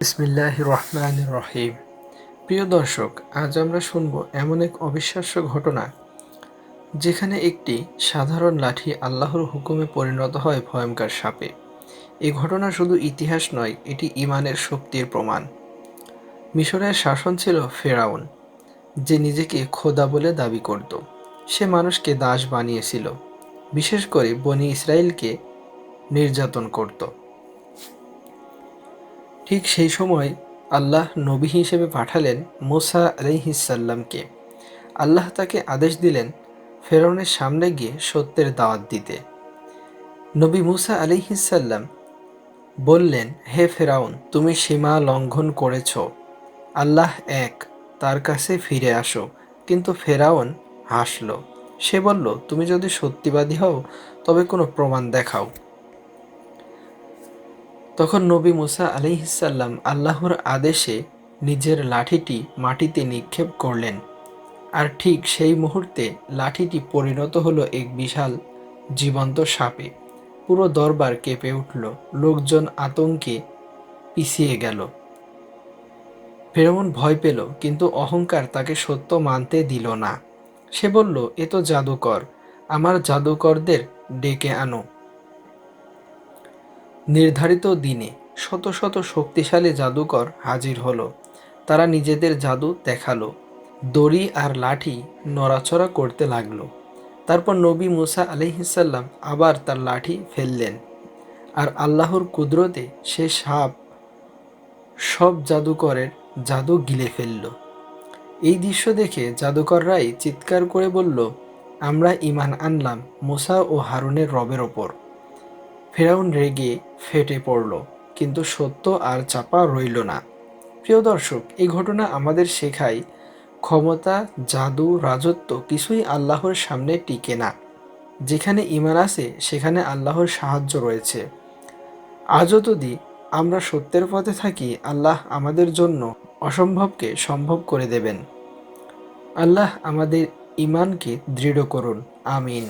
বিসমিল্লাহ রহমান রহিম প্রিয় দর্শক, আজ আমরা শুনব এমন এক অবিশ্বাস্য ঘটনা, যেখানে একটি সাধারণ লাঠি আল্লাহর হুকুমে পরিণত হয় ভয়ঙ্কর সাপে। এ ঘটনা শুধু ইতিহাস নয়, এটি ইমানের শক্তির প্রমাণ। মিশরের শাসন ছিল ফেরাউন, যে নিজেকে খোদা বলে দাবি করত। সে মানুষকে দাস বানিয়েছিল, বিশেষ করে বনি ইসরায়েলকে নির্যাতন করত। ঠিক সেই সময় আল্লাহ নবী হিসেবে পাঠালেন মুসা আলহিসাল্লামকে আল্লাহ তাকে আদেশ দিলেন ফেরনের সামনে গিয়ে সত্যের দাওয়াত দিতে। নবী মুসা আলিহিসাল্লাম বললেন, হে ফেরাউন, তুমি সীমা লঙ্ঘন করেছ। আল্লাহ এক, তার কাছে ফিরে আসো। কিন্তু ফেরাউন হাসল। সে বলল, তুমি যদি সত্যিবাদী হও, তবে কোনো প্রমাণ দেখাও। তখন নবী মুসা আলিহিসাল্লাম আল্লাহর আদেশে নিজের লাঠিটি মাটিতে নিক্ষেপ করলেন। আর ঠিক সেই মুহূর্তে লাঠিটি পরিণত হলো এক বিশাল জীবন্ত সাপে। পুরো দরবার কেঁপে উঠল, লোকজন আতঙ্কে পিছিয়ে গেল। ফেরমন ভয় পেল, কিন্তু অহংকার তাকে সত্য মানতে দিল না। সে বলল, এ তো জাদুকর, আমার জাদুকরদের ডেকে আনো। নির্ধারিত দিনে শত শত শক্তিশালী জাদুকর হাজির হলো। তারা নিজেদের জাদু দেখাল, দড়ি আর লাঠি নড়াচড়া করতে লাগল। তারপর নবী মুসা আলহিসাল্লাম আবার তার লাঠি ফেললেন। আর আল্লাহর কুদরতে সে সাপ সব জাদুকরের জাদু গিলে ফেলল। এই দৃশ্য দেখে জাদুকররাই চিৎকার করে বলল, আমরা ইমান আনলাম মুসা ও হারুনের রবের ওপর। ফেরাউন রেগে ফেটে পড়ল, কিন্তু সত্য আর চাপা রইল না। প্রিয় দর্শক, এই ঘটনা আমাদের শেখায় ক্ষমতা, জাদু, রাজত্ব কিছুই আল্লাহর সামনে টিকে না। যেখানে ইমান আছে, সেখানে আল্লাহর সাহায্য রয়েছে। আজও যদি আমরা সত্যের পথে থাকি, আল্লাহ আমাদের জন্য অসম্ভবকে সম্ভব করে দেবেন। আল্লাহ আমাদের ইমানকে দৃঢ় করুন। আমিন।